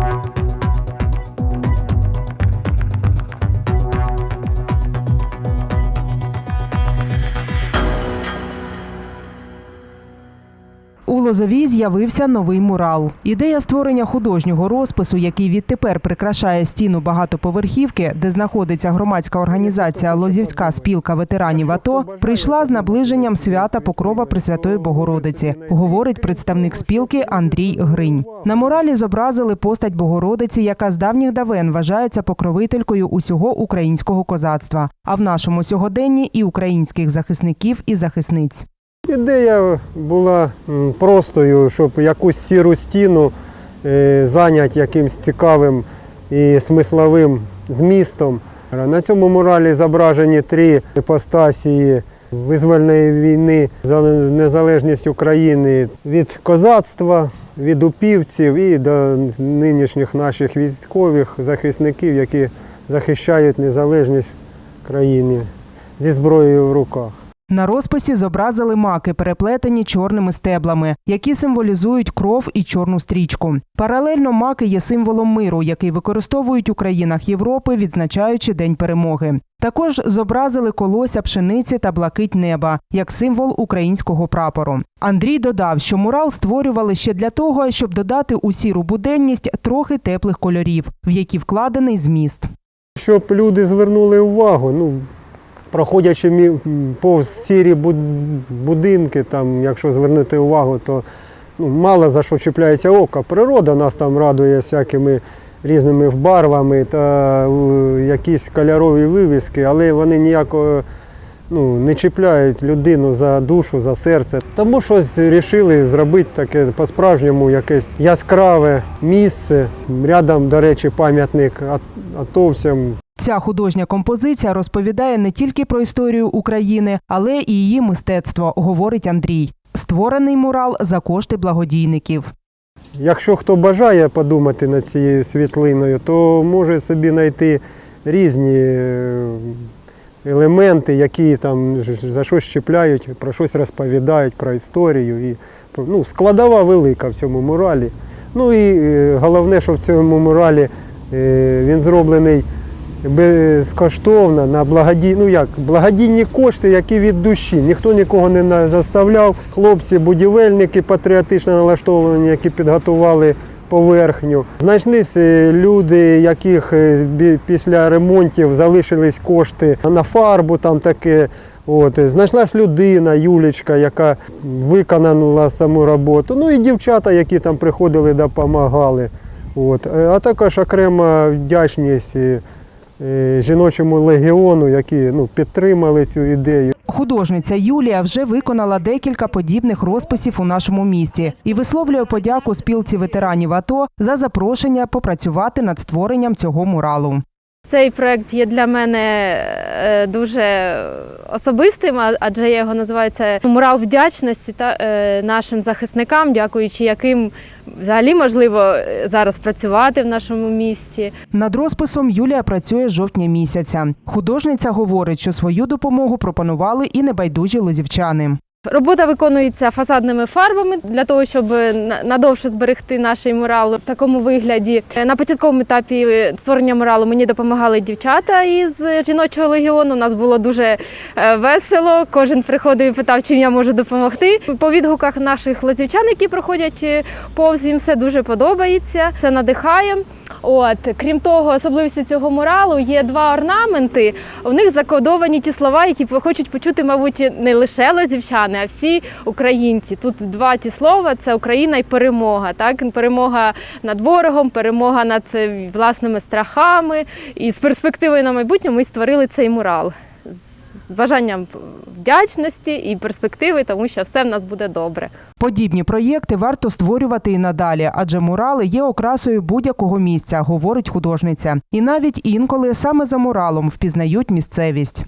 У Лозовій з'явився новий мурал. Ідея створення художнього розпису, який відтепер прикрашає стіну багатоповерхівки, де знаходиться громадська організація Лозівська спілка ветеранів АТО, прийшла з наближенням свята Покрова Пресвятої Богородиці, говорить представник спілки Андрій Гринь. На муралі зобразили постать Богородиці, яка з давніх давен вважається покровителькою усього українського козацтва, а в нашому сьогоденні і українських захисників і захисниць. Ідея була простою, щоб якусь сіру стіну е, зайняти якимсь цікавим і смисловим змістом. На цьому муралі зображені три іпостасії визвольної війни за незалежність України від козацтва, від упівців і до нинішніх наших військових захисників, які захищають незалежність країни зі зброєю в руках. На розписі зобразили маки, переплетені чорними стеблами, які символізують кров і чорну стрічку. Паралельно маки є символом миру, який використовують у країнах Європи, відзначаючи День перемоги. Також зобразили колося пшениці та блакить неба як символ українського прапору. Андрій додав, що мурал створювали ще для того, щоб додати у сіру буденність трохи теплих кольорів, в які вкладений зміст. Щоб люди звернули увагу, ну, проходячи повз сірі буд- будинки, там, якщо звернути увагу, то ну, мало за що чіпляється око. Природа нас там радує всякими різними барвами та якісь кольорові вивіски, але вони ніякого ну, не чіпляють людину за душу, за серце. Тому щось вирішили зробити таке по-справжньому якесь яскраве місце. Рядом, до речі, пам'ятник ат- атовцям. Ця художня композиція розповідає не тільки про історію України, але і її мистецтво, говорить Андрій. Створений мурал за кошти благодійників. Якщо хто бажає подумати над цією світлиною, то може собі знайти різні е, елементи, які там за щось чіпляють, про щось розповідають, про історію. І, ну, складова велика в цьому муралі. Ну і е, головне, що в цьому муралі е, він зроблений безкоштовно на благоді... ну як, благодійні кошти, які від душі. Ніхто нікого не заставляв. Хлопці, будівельники патріотично налаштовані, які підготували поверхню. Знайшлись е, люди, яких е, після ремонтів залишились кошти на фарбу, там таке. От, е, знайшлась людина, Юлічка, яка виконала саму роботу. Ну і дівчата, які там приходили, допомагали. От. А також окрема вдячність жіночому легіону, які ну, підтримали цю ідею. Художниця Юлія вже виконала декілька подібних розписів у нашому місті і висловлює подяку спілці ветеранів АТО за запрошення попрацювати над створенням цього муралу. Цей проект є для мене е, дуже особистим, адже я його називаю це мурал вдячності та е, нашим захисникам, дякуючи яким взагалі можливо е, зараз працювати в нашому місті. Над розписом Юлія працює з жовтня місяця. Художниця говорить, що свою допомогу пропонували і небайдужі лозівчани. Робота виконується фасадними фарбами для того, щоб надовше зберегти наш мурал в такому вигляді. На початковому етапі створення муралу мені допомагали дівчата із жіночого легіону. У нас було дуже е, весело. Кожен приходив і питав, чим я можу допомогти. По відгуках наших лозівчан, які проходять е, повз, їм все дуже подобається. Це надихає. От крім того, особливістю цього муралу є два орнаменти. У них закодовані ті слова, які хочуть почути, мабуть, не лише лозівчани, а всі українці. Тут два ті слова: це Україна і перемога. Так, перемога над ворогом, перемога над е, власними страхами. І з перспективою на майбутнє ми створили цей мурал. З бажанням вдячності і перспективи, тому що все в нас буде добре. Подібні проєкти варто створювати і надалі, адже мурали є окрасою будь-якого місця, говорить художниця. І навіть інколи саме за муралом впізнають місцевість.